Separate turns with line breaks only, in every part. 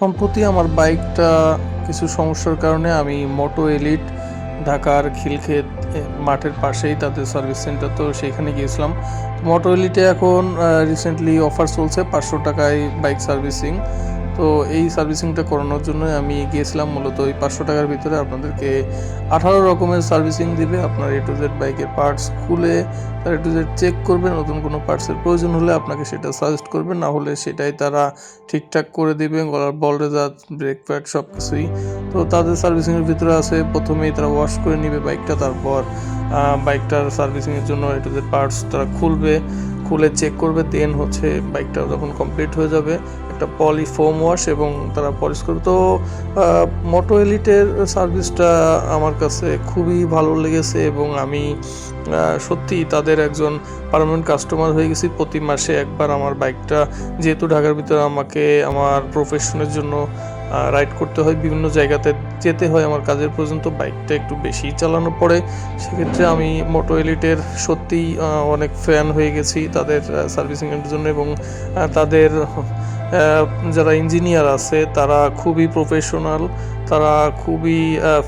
সম্প্রতি আমার বাইকটা কিছু সমস্যার কারণে আমি মোটো এলিট ঢাকার খিলক্ষেত মাঠের পাশেই তাদের সার্ভিস সেন্টার, তো সেখানে গিয়েছিলাম। মোটো এলিটে এখন রিসেন্টলি অফার চলছে পাঁচশো টাকায় বাইক সার্ভিসিং। তো এই সার্ভিসিংটা করানোর জন্য আমি গিয়েছিলাম মূলত ওই পাঁচশো টাকার ভিতরে। আপনাদেরকে আঠারো রকমের সার্ভিসিং দিবে। আপনার এ টু জেড বাইকের পার্টস খুলে তার এ টু জেড চেক করবে। নতুন কোনো পার্টসের প্রয়োজন হলে আপনাকে সেটা সাজেস্ট করবে। না হলে সেটাই তারা ঠিকঠাক করে দিবে। গলার বল রেজার ব্রেক প্যাড সব কিছুই তো তাদের সার্ভিসিংয়ের ভিতরে আছে। প্রথমেই তারা ওয়াশ করে নেবে বাইকটা। তারপর বাইকটার সার্ভিসিংয়ের জন্য এ টু জেড পার্টস তারা খুলবে। খুলে চেক করবে দেন হচ্ছে বাইকটা যখন কমপ্লিট হয়ে যাবে, একটা পলি ফোম ওয়াশ এবং তারা পলিশ করবে। তো মোটো এলিটের সার্ভিসটা আমার কাছে খুবই ভালো লেগেছে এবং আমি সত্যি তাদের একজন পারমানেন্ট কাস্টমার হয়ে গেছি। প্রতি মাসে একবার আমার বাইকটা যেহেতু ঢাকার ভিতরে আমাকে, আমার প্রফেশনের জন্য রাইড করতে হয়, বিভিন্ন জায়গাতে যেতে হয়। আমার কাজের পর্যন্ত বাইকটা একটু বেশি চালানো পড়ে। সেক্ষেত্রে আমি মোটো এলিটের সত্যিই অনেক ফ্যান হয়ে গেছি তাদের সার্ভিসিংয়ের জন্য এবং তাদের যারা ইঞ্জিনিয়ার আছে, তারা খুবই প্রফেশনাল তারা খুবই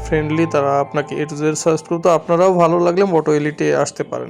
ফ্রেন্ডলি তারা আপনাকে এ টু জেড সাজেস্ট করতো। আপনারাও ভালো লাগলে মোটো এলিটে আসতে পারেন।